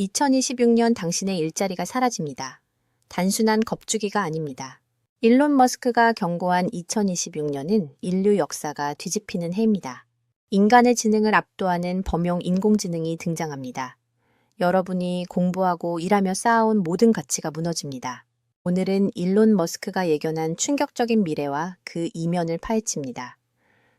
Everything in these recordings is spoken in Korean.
2026년 당신의 일자리가 사라집니다. 단순한 겁주기가 아닙니다. 일론 머스크가 경고한 2026년은 인류 역사가 뒤집히는 해입니다. 인간의 지능을 압도하는 범용 인공지능이 등장합니다. 여러분이 공부하고 일하며 쌓아온 모든 가치가 무너집니다. 오늘은 일론 머스크가 예견한 충격적인 미래와 그 이면을 파헤칩니다.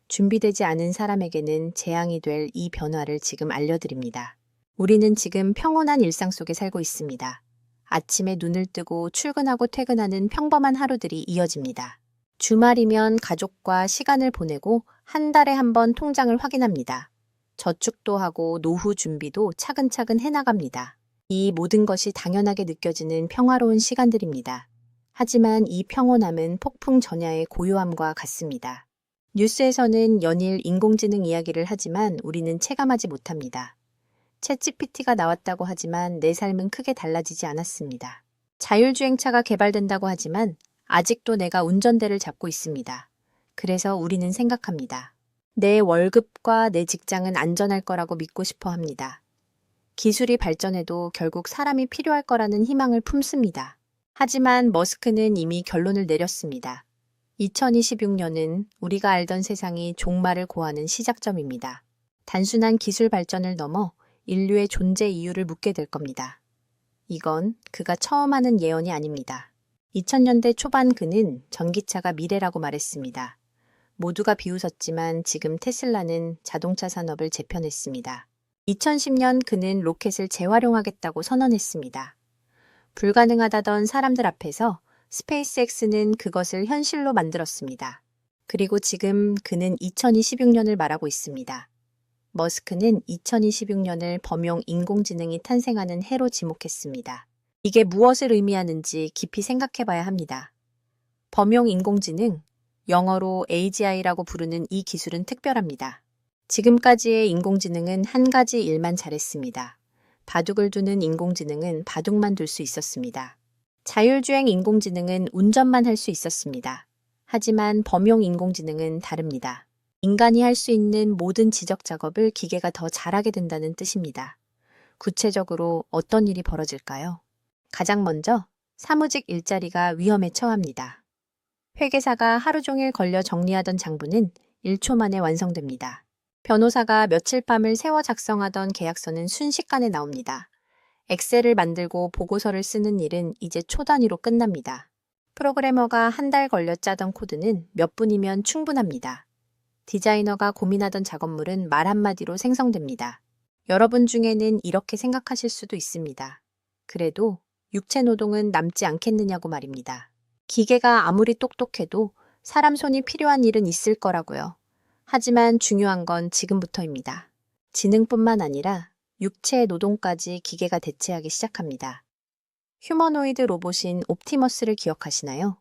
준비되지 않은 사람에게는 재앙이 될 이 변화를 지금 알려드립니다. 우리는 지금 평온한 일상 속에 살고 있습니다. 아침에 눈을 뜨고 출근하고 퇴근하는 평범한 하루들이 이어집니다. 주말이면 가족과 시간을 보내고 한 달에 한 번 통장을 확인합니다. 저축도 하고 노후 준비도 차근차근 해나갑니다. 이 모든 것이 당연하게 느껴지는 평화로운 시간들입니다. 하지만 이 평온함은 폭풍 전야의 고요함과 같습니다. 뉴스에서는 연일 인공지능 이야기를 하지만 우리는 체감하지 못합니다. 챗GPT가 나왔다고 하지만 내 삶은 크게 달라지지 않았습니다. 자율주행차가 개발된다고 하지만 아직도 내가 운전대를 잡고 있습니다. 그래서 우리는 생각합니다. 내 월급과 내 직장은 안전할 거라고 믿고 싶어 합니다. 기술이 발전해도 결국 사람이 필요할 거라는 희망을 품습니다. 하지만 머스크는 이미 결론을 내렸습니다. 2026년은 우리가 알던 세상이 종말을 고하는 시작점입니다. 단순한 기술 발전을 넘어 인류의 존재 이유를 묻게 될 겁니다. 이건 그가 처음 하는 예언이 아닙니다. 2000년대 초반 그는 전기차가 미래라고 말했습니다. 모두가 비웃었지만 지금 테슬라는 자동차 산업을 재편했습니다. 2010년 그는 로켓을 재활용하겠다고 선언했습니다. 불가능하다던 사람들 앞에서 스페이스X는 그것을 현실로 만들었습니다. 그리고 지금 그는 2026년을 말하고 있습니다. 머스크는 2026년을 범용 인공지능이 탄생하는 해로 지목했습니다. 이게 무엇을 의미하는지 깊이 생각해 봐야 합니다. 범용 인공지능, 영어로 AGI라고 부르는 이 기술은 특별합니다. 지금까지의 인공지능은 한 가지 일만 잘했습니다. 바둑을 두는 인공지능은 바둑만 둘 수 있었습니다. 자율주행 인공지능은 운전만 할 수 있었습니다. 하지만 범용 인공지능은 다릅니다. 인간이 할 수 있는 모든 지적 작업을 기계가 더 잘하게 된다는 뜻입니다. 구체적으로 어떤 일이 벌어질까요? 가장 먼저 사무직 일자리가 위험에 처합니다. 회계사가 하루 종일 걸려 정리하던 장부는 1초 만에 완성됩니다. 변호사가 며칠 밤을 새워 작성하던 계약서는 순식간에 나옵니다. 엑셀을 만들고 보고서를 쓰는 일은 이제 초 단위로 끝납니다. 프로그래머가 한 달 걸려 짜던 코드는 몇 분이면 충분합니다. 디자이너가 고민하던 작업물은 말 한마디로 생성됩니다. 여러분 중에는 이렇게 생각하실 수도 있습니다. 그래도 육체 노동은 남지 않겠느냐고 말입니다. 기계가 아무리 똑똑해도 사람 손이 필요한 일은 있을 거라고요. 하지만 중요한 건 지금부터입니다. 지능뿐만 아니라 육체의 노동까지 기계가 대체하기 시작합니다. 휴머노이드 로봇인 옵티머스를 기억하시나요?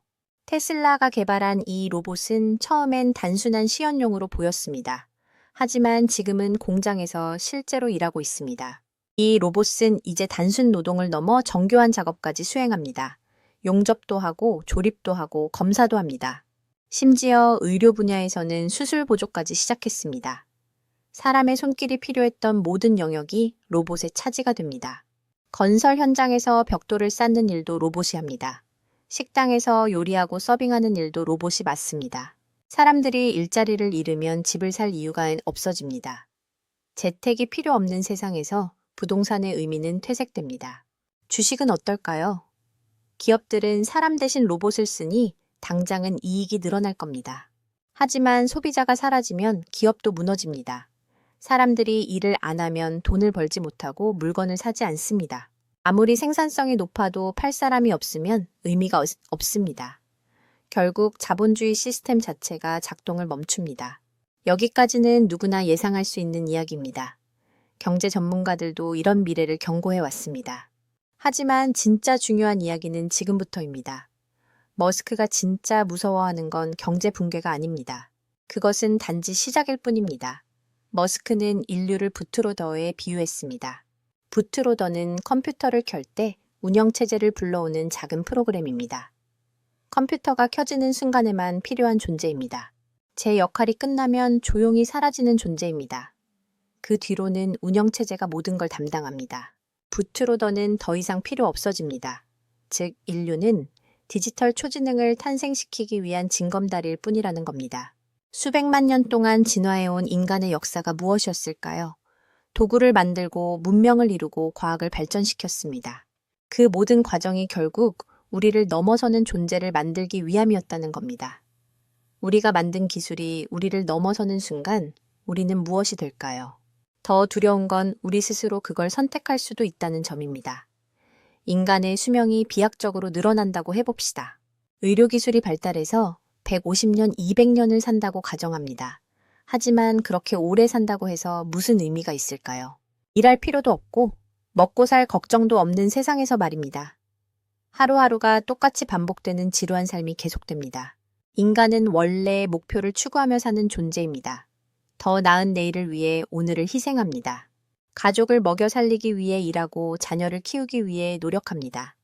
테슬라가 개발한 이 로봇은 처음엔 단순한 시연용으로 보였습니다. 하지만 지금은 공장에서 실제로 일하고 있습니다. 이 로봇은 이제 단순 노동을 넘어 정교한 작업까지 수행합니다. 용접도 하고 조립도 하고 검사도 합니다. 심지어 의료 분야에서는 수술 보조까지 시작했습니다. 사람의 손길이 필요했던 모든 영역이 로봇의 차지가 됩니다. 건설 현장에서 벽돌을 쌓는 일도 로봇이 합니다. 식당에서 요리하고 서빙하는 일도 로봇이 맡습니다. 사람들이 일자리를 잃으면 집을 살 이유가 없어집니다. 재택이 필요 없는 세상에서 부동산의 의미는 퇴색됩니다. 주식은 어떨까요? 기업들은 사람 대신 로봇을 쓰니 당장은 이익이 늘어날 겁니다. 하지만 소비자가 사라지면 기업도 무너집니다. 사람들이 일을 안 하면 돈을 벌지 못하고 물건을 사지 않습니다. 아무리 생산성이 높아도 팔 사람이 없으면 의미가 없습니다. 결국 자본주의 시스템 자체가 작동을 멈춥니다. 여기까지는 누구나 예상할 수 있는 이야기입니다. 경제 전문가들도 이런 미래를 경고해 왔습니다. 하지만 진짜 중요한 이야기는 지금부터입니다. 머스크가 진짜 무서워하는 건 경제 붕괴가 아닙니다. 그것은 단지 시작일 뿐입니다. 머스크는 인류를 부트로더에 비유했습니다. 부트로더는 컴퓨터를 켤 때 운영체제를 불러오는 작은 프로그램입니다. 컴퓨터가 켜지는 순간에만 필요한 존재입니다. 제 역할이 끝나면 조용히 사라지는 존재입니다. 그 뒤로는 운영체제가 모든 걸 담당합니다. 부트로더는 더 이상 필요 없어집니다. 즉, 인류는 디지털 초지능을 탄생시키기 위한 징검다리일 뿐이라는 겁니다. 수백만 년 동안 진화해온 인간의 역사가 무엇이었을까요? 도구를 만들고 문명을 이루고 과학을 발전시켰습니다. 그 모든 과정이 결국 우리를 넘어서는 존재를 만들기 위함이었다는 겁니다. 우리가 만든 기술이 우리를 넘어서는 순간 우리는 무엇이 될까요? 더 두려운 건 우리 스스로 그걸 선택할 수도 있다는 점입니다. 인간의 수명이 비약적으로 늘어난다고 해봅시다. 의료기술이 발달해서 150년, 200년을 산다고 가정합니다. 하지만 그렇게 오래 산다고 해서 무슨 의미가 있을까요? 일할 필요도 없고 먹고 살 걱정도 없는 세상에서 말입니다. 하루하루가 똑같이 반복되는 지루한 삶이 계속됩니다. 인간은 원래 목표를 추구하며 사는 존재입니다. 더 나은 내일을 위해 오늘을 희생합니다. 가족을 먹여 살리기 위해 일하고 자녀를 키우기 위해 노력합니다.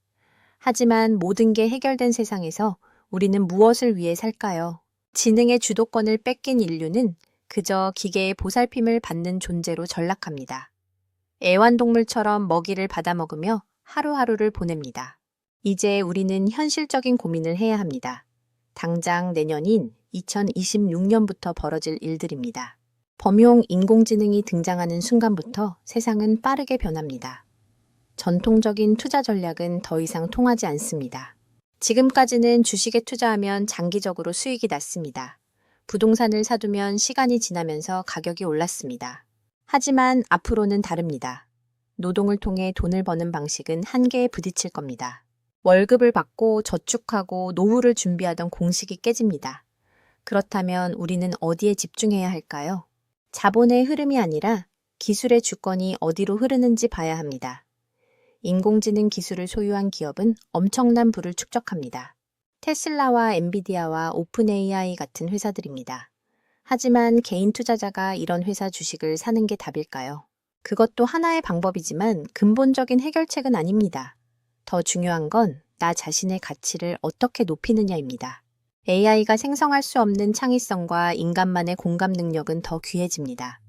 하지만 모든 게 해결된 세상에서 우리는 무엇을 위해 살까요? 지능의 주도권을 뺏긴 인류는 그저 기계의 보살핌을 받는 존재로 전락합니다. 애완동물처럼 먹이를 받아먹으며 하루하루를 보냅니다. 이제 우리는 현실적인 고민을 해야 합니다. 당장 내년인 2026년부터 벌어질 일들입니다. 범용 인공지능이 등장하는 순간부터 세상은 빠르게 변합니다. 전통적인 투자 전략은 더 이상 통하지 않습니다. 지금까지는 주식에 투자하면 장기적으로 수익이 났습니다. 부동산을 사두면 시간이 지나면서 가격이 올랐습니다. 하지만 앞으로는 다릅니다. 노동을 통해 돈을 버는 방식은 한계에 부딪힐 겁니다. 월급을 받고 저축하고 노후를 준비하던 공식이 깨집니다. 그렇다면 우리는 어디에 집중해야 할까요? 자본의 흐름이 아니라 기술의 주권이 어디로 흐르는지 봐야 합니다. 인공지능 기술을 소유한 기업은 엄청난 부를 축적합니다. 테슬라와 엔비디아와 오픈 AI 같은 회사들입니다. 하지만 개인 투자자가 이런 회사 주식을 사는 게 답일까요? 그것도 하나의 방법이지만 근본적인 해결책은 아닙니다. 더 중요한 건 나 자신의 가치를 어떻게 높이느냐입니다. AI가 생성할 수 없는 창의성과 인간만의 공감 능력은 더 귀해집니다.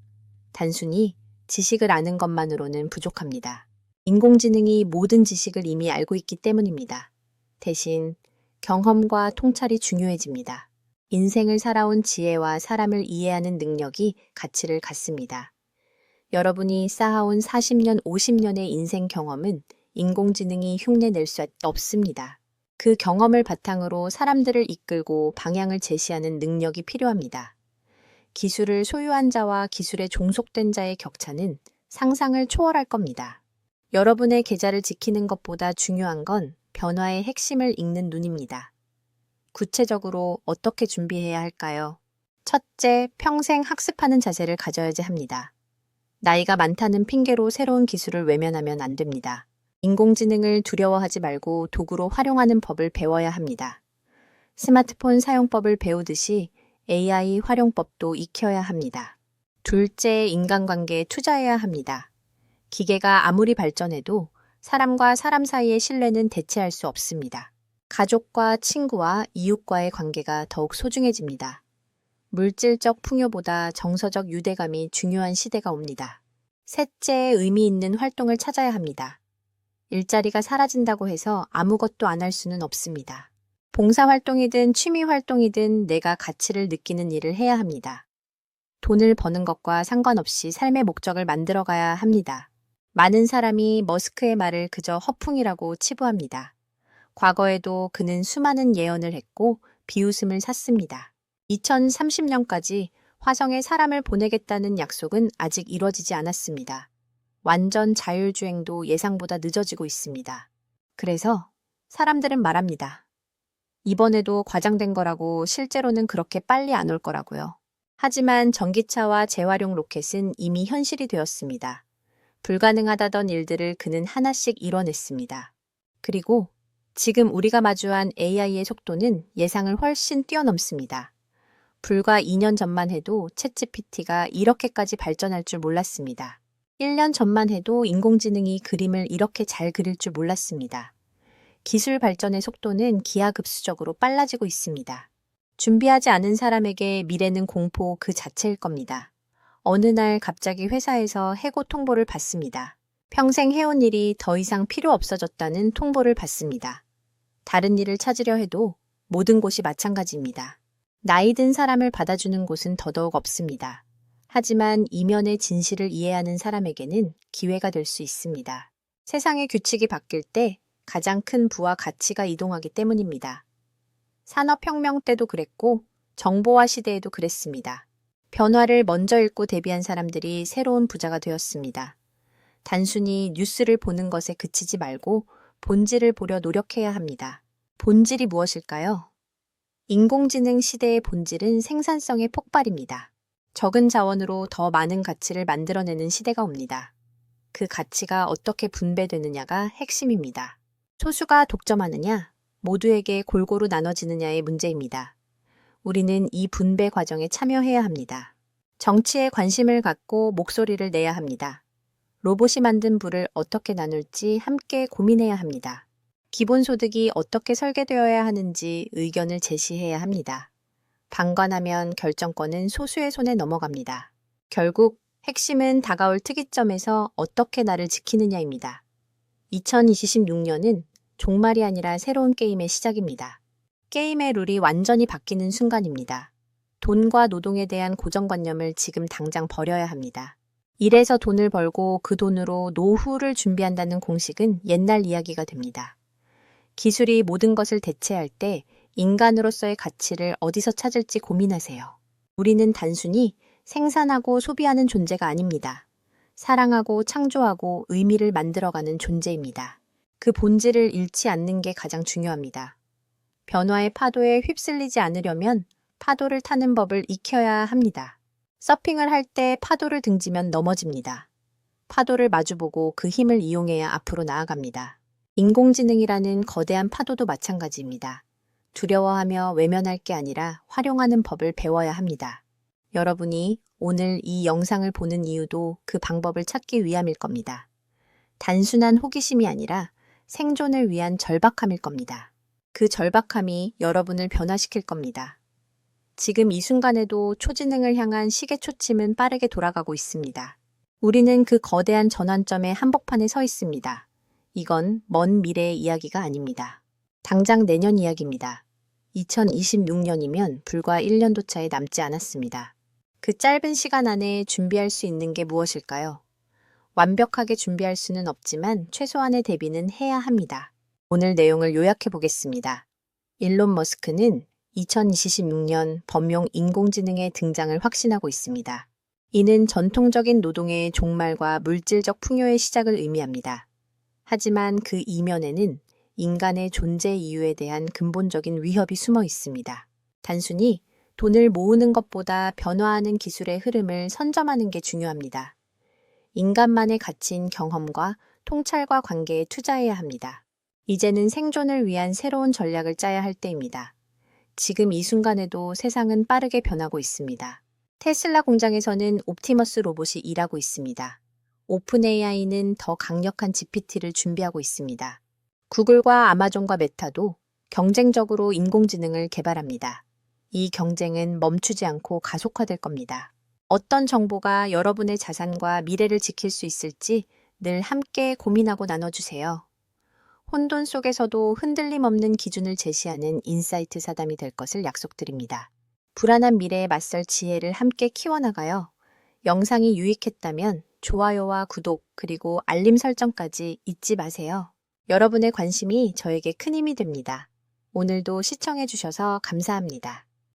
단순히 지식을 아는 것만으로는 부족합니다. 인공지능이 모든 지식을 이미 알고 있기 때문입니다. 대신 경험과 통찰이 중요해집니다. 인생을 살아온 지혜와 사람을 이해하는 능력이 가치를 갖습니다. 여러분이 쌓아온 40년, 50년의 인생 경험은 인공지능이 흉내낼 수 없습니다. 그 경험을 바탕으로 사람들을 이끌고 방향을 제시하는 능력이 필요합니다. 기술을 소유한 자와 기술에 종속된 자의 격차는 상상을 초월할 겁니다. 여러분의 계좌를 지키는 것보다 중요한 건 변화의 핵심을 읽는 눈입니다. 구체적으로 어떻게 준비해야 할까요? 첫째, 평생 학습하는 자세를 가져야지 합니다. 나이가 많다는 핑계로 새로운 기술을 외면하면 안 됩니다. 인공지능을 두려워하지 말고 도구로 활용하는 법을 배워야 합니다. 스마트폰 사용법을 배우듯이 AI 활용법도 익혀야 합니다. 둘째, 인간관계에 투자해야 합니다. 기계가 아무리 발전해도 사람과 사람 사이의 신뢰는 대체할 수 없습니다. 가족과 친구와 이웃과의 관계가 더욱 소중해집니다. 물질적 풍요보다 정서적 유대감이 중요한 시대가 옵니다. 셋째, 의미 있는 활동을 찾아야 합니다. 일자리가 사라진다고 해서 아무것도 안 할 수는 없습니다. 봉사활동이든 취미활동이든 내가 가치를 느끼는 일을 해야 합니다. 돈을 버는 것과 상관없이 삶의 목적을 만들어가야 합니다. 많은 사람이 머스크의 말을 그저 허풍이라고 치부합니다. 과거에도 그는 수많은 예언을 했고 비웃음을 샀습니다. 2030년까지 화성에 사람을 보내겠다는 약속은 아직 이뤄지지 않았습니다. 완전 자율주행도 예상보다 늦어지고 있습니다. 그래서 사람들은 말합니다. 이번에도 과장된 거라고 실제로는 그렇게 빨리 안 올 거라고요. 하지만 전기차와 재활용 로켓은 이미 현실이 되었습니다. 불가능하다던 일들을 그는 하나씩 이뤄냈습니다. 그리고 지금 우리가 마주한 AI의 속도는 예상을 훨씬 뛰어넘습니다. 불과 2년 전만 해도 챗GPT가 이렇게까지 발전할 줄 몰랐습니다. 1년 전만 해도 인공지능이 그림을 이렇게 잘 그릴 줄 몰랐습니다. 기술 발전의 속도는 기하급수적으로 빨라지고 있습니다. 준비하지 않은 사람에게 미래는 공포 그 자체일 겁니다. 어느 날 갑자기 회사에서 해고 통보를 받습니다. 평생 해온 일이 더 이상 필요 없어졌다는 통보를 받습니다. 다른 일을 찾으려 해도 모든 곳이 마찬가지입니다. 나이 든 사람을 받아주는 곳은 더더욱 없습니다. 하지만 이면의 진실을 이해하는 사람에게는 기회가 될 수 있습니다. 세상의 규칙이 바뀔 때 가장 큰 부와 가치가 이동하기 때문입니다. 산업혁명 때도 그랬고 정보화 시대에도 그랬습니다. 변화를 먼저 읽고 대비한 사람들이 새로운 부자가 되었습니다. 단순히 뉴스를 보는 것에 그치지 말고 본질을 보려 노력해야 합니다. 본질이 무엇일까요? 인공지능 시대의 본질은 생산성의 폭발입니다. 적은 자원으로 더 많은 가치를 만들어내는 시대가 옵니다. 그 가치가 어떻게 분배되느냐가 핵심입니다. 소수가 독점하느냐, 모두에게 골고루 나눠지느냐의 문제입니다. 우리는 이 분배 과정에 참여해야 합니다. 정치에 관심을 갖고 목소리를 내야 합니다. 로봇이 만든 부를 어떻게 나눌지 함께 고민해야 합니다. 기본소득이 어떻게 설계되어야 하는지 의견을 제시해야 합니다. 방관하면 결정권은 소수의 손에 넘어갑니다. 결국 핵심은 다가올 특이점에서 어떻게 나를 지키느냐입니다. 2026년은 종말이 아니라 새로운 게임의 시작입니다. 게임의 룰이 완전히 바뀌는 순간입니다. 돈과 노동에 대한 고정관념을 지금 당장 버려야 합니다. 일해서 돈을 벌고 그 돈으로 노후를 준비한다는 공식은 옛날 이야기가 됩니다. 기술이 모든 것을 대체할 때 인간으로서의 가치를 어디서 찾을지 고민하세요. 우리는 단순히 생산하고 소비하는 존재가 아닙니다. 사랑하고 창조하고 의미를 만들어가는 존재입니다. 그 본질을 잃지 않는 게 가장 중요합니다. 변화의 파도에 휩쓸리지 않으려면 파도를 타는 법을 익혀야 합니다. 서핑을 할 때 파도를 등지면 넘어집니다. 파도를 마주보고 그 힘을 이용해야 앞으로 나아갑니다. 인공지능이라는 거대한 파도도 마찬가지입니다. 두려워하며 외면할 게 아니라 활용하는 법을 배워야 합니다. 여러분이 오늘 이 영상을 보는 이유도 그 방법을 찾기 위함일 겁니다. 단순한 호기심이 아니라 생존을 위한 절박함일 겁니다. 그 절박함이 여러분을 변화시킬 겁니다. 지금 이 순간에도 초지능을 향한 시계 초침은 빠르게 돌아가고 있습니다. 우리는 그 거대한 전환점의 한복판에 서 있습니다. 이건 먼 미래의 이야기가 아닙니다. 당장 내년 이야기입니다. 2026년이면 불과 1년도 차에 남지 않았습니다. 그 짧은 시간 안에 준비할 수 있는 게 무엇일까요? 완벽하게 준비할 수는 없지만 최소한의 대비는 해야 합니다. 오늘 내용을 요약해 보겠습니다. 일론 머스크는 2026년 범용 인공지능의 등장을 확신하고 있습니다. 이는 전통적인 노동의 종말과 물질적 풍요의 시작을 의미합니다. 하지만 그 이면에는 인간의 존재 이유에 대한 근본적인 위협이 숨어 있습니다. 단순히 돈을 모으는 것보다 변화하는 기술의 흐름을 선점하는 게 중요합니다. 인간만의 가치인 경험과 통찰과 관계에 투자해야 합니다. 이제는 생존을 위한 새로운 전략을 짜야 할 때입니다. 지금 이 순간에도 세상은 빠르게 변하고 있습니다. 테슬라 공장에서는 옵티머스 로봇이 일하고 있습니다. 오픈 AI는 더 강력한 GPT를 준비하고 있습니다. 구글과 아마존과 메타도 경쟁적으로 인공지능을 개발합니다. 이 경쟁은 멈추지 않고 가속화될 겁니다. 어떤 정보가 여러분의 자산과 미래를 지킬 수 있을지 늘 함께 고민하고 나눠주세요. 혼돈 속에서도 흔들림 없는 기준을 제시하는 인사이트 사담이 될 것을 약속드립니다. 불안한 미래에 맞설 지혜를 함께 키워나가요. 영상이 유익했다면 좋아요와 구독 그리고 알림 설정까지 잊지 마세요. 여러분의 관심이 저에게 큰 힘이 됩니다. 오늘도 시청해주셔서 감사합니다.